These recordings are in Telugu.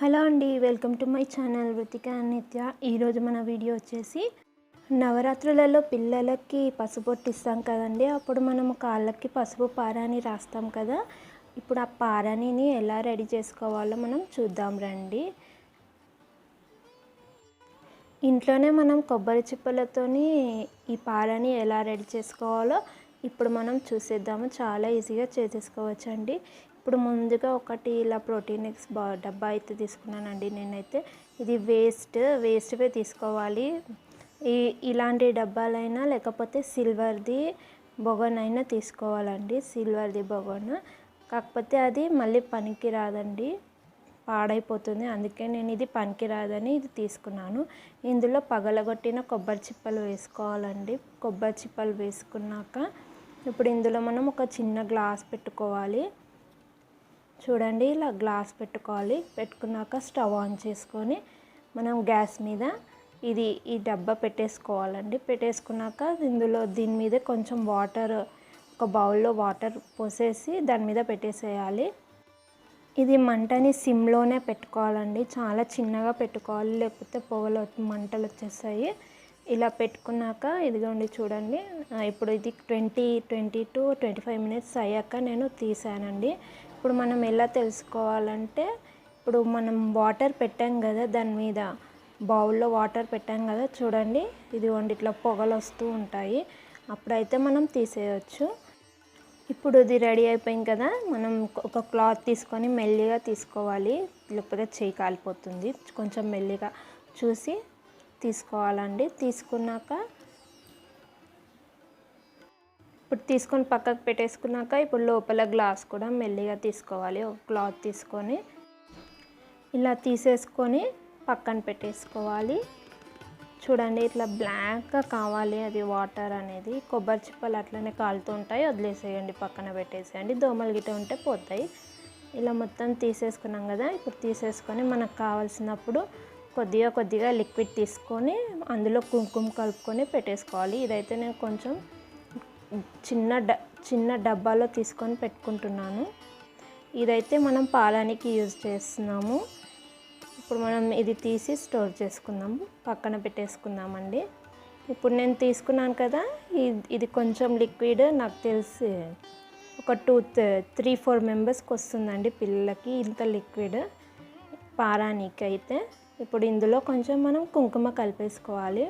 హలో అండి welcome to my channel Vruthika Nitya. ఈరోజు మన వీడియో వచ్చేసి నవరాత్రులలో పిల్లలకి పసుపు ఇస్తాం కదండి. అప్పుడు మనము కాళ్ళకి పసుపు పారాని రాస్తాం కదా. ఇప్పుడు ఆ పారానిని ఎలా రెడీ చేసుకోవాలో మనం చూద్దాం రండి. ఇంట్లోనే మనం కొబ్బరి చిప్పలతోని ఈ పారాని ఎలా రెడీ చేసుకోవాలో ఇప్పుడు మనం చూసేద్దాము. చాలా ఈజీగా చేసేసుకోవచ్చండి. ఇప్పుడు ముందుగా ఒకటి ఇలా ప్రోటీన్ ఎక్స్ బా డబ్బా అయితే తీసుకున్నానండి నేనైతే. ఇది వేస్ట్ వేస్ట్వే తీసుకోవాలి. ఈ ఇలాంటి డబ్బాలైనా లేకపోతే సిల్వర్ది బొగనైనా తీసుకోవాలండి సిల్వర్ది బొగన. కాకపోతే అది మళ్ళీ పనికి రాదండి పాడైపోతుంది. అందుకే నేను ఇది పనికిరాదని ఇది తీసుకున్నాను. ఇందులో పగలగొట్టిన కొబ్బరి చిప్పలు వేసుకోవాలండి. కొబ్బరి చిప్పలు వేసుకున్నాక ఇప్పుడు ఇందులో మనం ఒక చిన్న గ్లాస్ పెట్టుకోవాలి. చూడండి ఇలా గ్లాస్ పెట్టుకోవాలి. పెట్టుకున్నాక స్టవ్ ఆన్ చేసుకొని మనం గ్యాస్ మీద ఇది ఈ డబ్బా పెట్టేసుకోవాలండి. పెట్టేసుకున్నాక ఇందులో దీని మీద కొంచెం వాటర్ ఒక బౌల్లో వాటర్ పోసేసి దాని మీద పెట్టేసేయాలి. ఇది మంటని సిమ్లోనే పెట్టుకోవాలండి. చాలా చిన్నగా పెట్టుకోవాలి లేకపోతే పొగలు మంటలు వచ్చేస్తాయి. ఇలా పెట్టుకున్నాక ఇదిగోండి చూడండి. ఇప్పుడు ఇది twenty twenty to twenty five minutes అయ్యాక నేను తీసానండి. ఇప్పుడు మనం ఎలా తెలుసుకోవాలంటే ఇప్పుడు మనం వాటర్ పెట్టాం కదా దాని మీద బౌల్లో వాటర్ పెట్టాం కదా చూడండి. ఇది వండి ఇట్లా పొగలు వస్తూ ఉంటాయి. అప్పుడైతే మనం తీసేయచ్చు. ఇప్పుడు ఇది రెడీ అయిపోయింది కదా మనం ఒక క్లాత్ తీసుకొని మెల్లిగా తీసుకోవాలి. లేకపోతే చేయి కాలిపోతుంది. కొంచెం మెల్లిగా చూసి తీసుకోవాలండి. తీసుకున్నాక ఇప్పుడు తీసుకొని పక్కకు పెట్టేసుకున్నాక ఇప్పుడు లోపల గ్లాస్ కూడా మెల్లిగా తీసుకోవాలి. ఒక క్లాత్ తీసుకొని ఇలా తీసేసుకొని పక్కన పెట్టేసుకోవాలి. చూడండి ఇట్లా బ్లాక్గా కావాలి అది వాటర్ అనేది. కొబ్బరి చిప్పలు అట్లనే కాలుతూ ఉంటాయి. వదిలేసేయండి పక్కన పెట్టేసేయండి. దోమలు గిట్ట ఉంటే పోతాయి. ఇలా మొత్తం తీసేసుకున్నాం కదా ఇప్పుడు తీసేసుకొని మనకు కావాల్సినప్పుడు కొద్దిగా కొద్దిగా లిక్విడ్ తీసుకొని అందులో కుంకుమ కలుపుకొని పెట్టేసుకోవాలి. ఇదైతే నేను కొంచెం చిన్న డ చిన్న డబ్బాలో తీసుకొని పెట్టుకుంటున్నాను. ఇదైతే మనం పాలానికి యూజ్ చేస్తున్నాము. ఇప్పుడు మనం ఇది తీసి స్టోర్ చేసుకుందాం పక్కన పెట్టేసుకుందామండి. ఇప్పుడు నేను తీసుకున్నాను కదా ఇది కొంచెం లిక్విడ్ నాకు తెలిసి ఒక టూ త్రీ ఫోర్ మెంబర్స్కి వస్తుందండి పిల్లలకి ఇంత లిక్విడ్. పారానికి అయితే ఇప్పుడు ఇందులో కొంచెం మనం కుంకుమ కలిపేసుకోవాలి.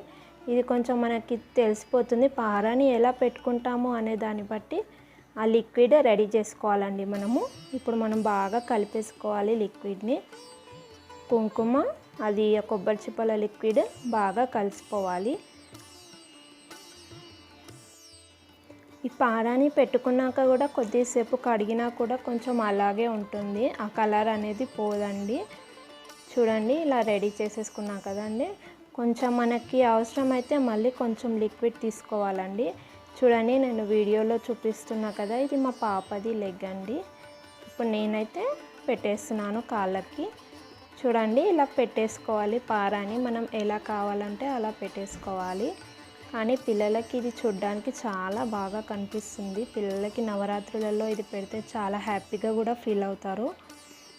ఇది కొంచెం మనకి తెలిసిపోతుంది పారాని ఎలా పెట్టుకుంటాము అనే దాన్ని బట్టి ఆ లిక్విడ్ రెడీ చేసుకోవాలండి మనము. ఇప్పుడు మనం బాగా కలిపేసుకోవాలి లిక్విడ్ని. కుంకుమ అది కొబ్బరి చిప్పల లిక్విడ్ బాగా కలిసిపోవాలి. ఈ పారాని పెట్టుకున్నాక కూడా కొద్దిసేపు కడిగినా కూడా కొంచెం అలాగే ఉంటుంది. ఆ కలర్ అనేది పోదండి. చూడండి ఇలా రెడీ చేసేసుకున్నాం కదండి. కొంచెం మనకి అవసరమైతే మళ్ళీ కొంచెం లిక్విడ్ తీసుకోవాలండి. చూడండి నేను వీడియోలో చూపిస్తున్నా కదా ఇది మా పాపది లెగ్ అండి. ఇప్పుడు నేనైతే పెట్టేస్తున్నాను కాళ్ళకి. చూడండి ఇలా పెట్టేసుకోవాలి పారాని. మనం ఎలా కావాలంటే అలా పెట్టేసుకోవాలి. కానీ పిల్లలకి ఇది చూడ్డానికి చాలా బాగా కనిపిస్తుంది. పిల్లలకి నవరాత్రులలో ఇది పెడితే చాలా హ్యాపీగా కూడా ఫీల్ అవుతారు.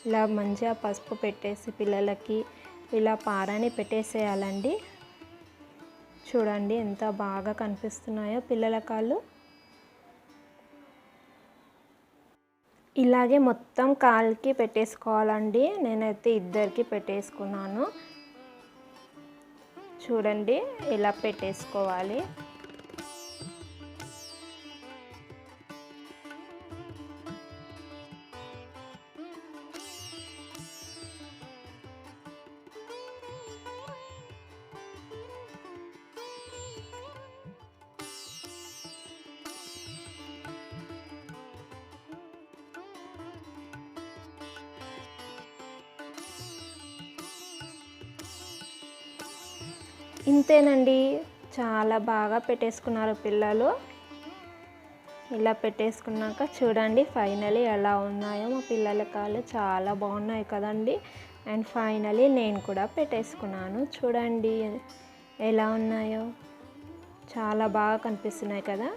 ఇలా మంచిగా పసుపు పెట్టేసి పిల్లలకి ఇలా పారాని పెట్టేసేయాలండి. చూడండి ఎంత బాగా కనిపిస్తున్నాయో పిల్లల కాళ్ళు. ఇలాగే మొత్తం కాళ్ళకి పెట్టేసుకోవాలండి. నేనైతే ఇద్దరికి పెట్టేసుకున్నాను. చూడండి ఇలా పెట్టేసుకోవాలి. ఇంతేనండి. చాలా బాగా పెట్టేసుకున్నారు పిల్లలు. ఇలా పెట్టేసుకున్నాక చూడండి ఫైనలీ ఎలా ఉన్నాయో మా పిల్లల కాళ్ళు. చాలా బాగున్నాయి కదండి. అండ్ ఫైనలీ నేను కూడా పెట్టేసుకున్నాను. చూడండి ఎలా ఉన్నాయో. చాలా బాగా కనిపిస్తున్నాయి కదా.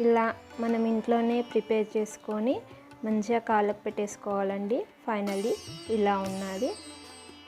ఇలా మనం ఇంట్లోనే ప్రిపేర్ చేసుకొని మంచిగా కాళ్ళకు పెట్టేసుకోవాలండి. ఫైనలీ ఇలా ఉన్నది.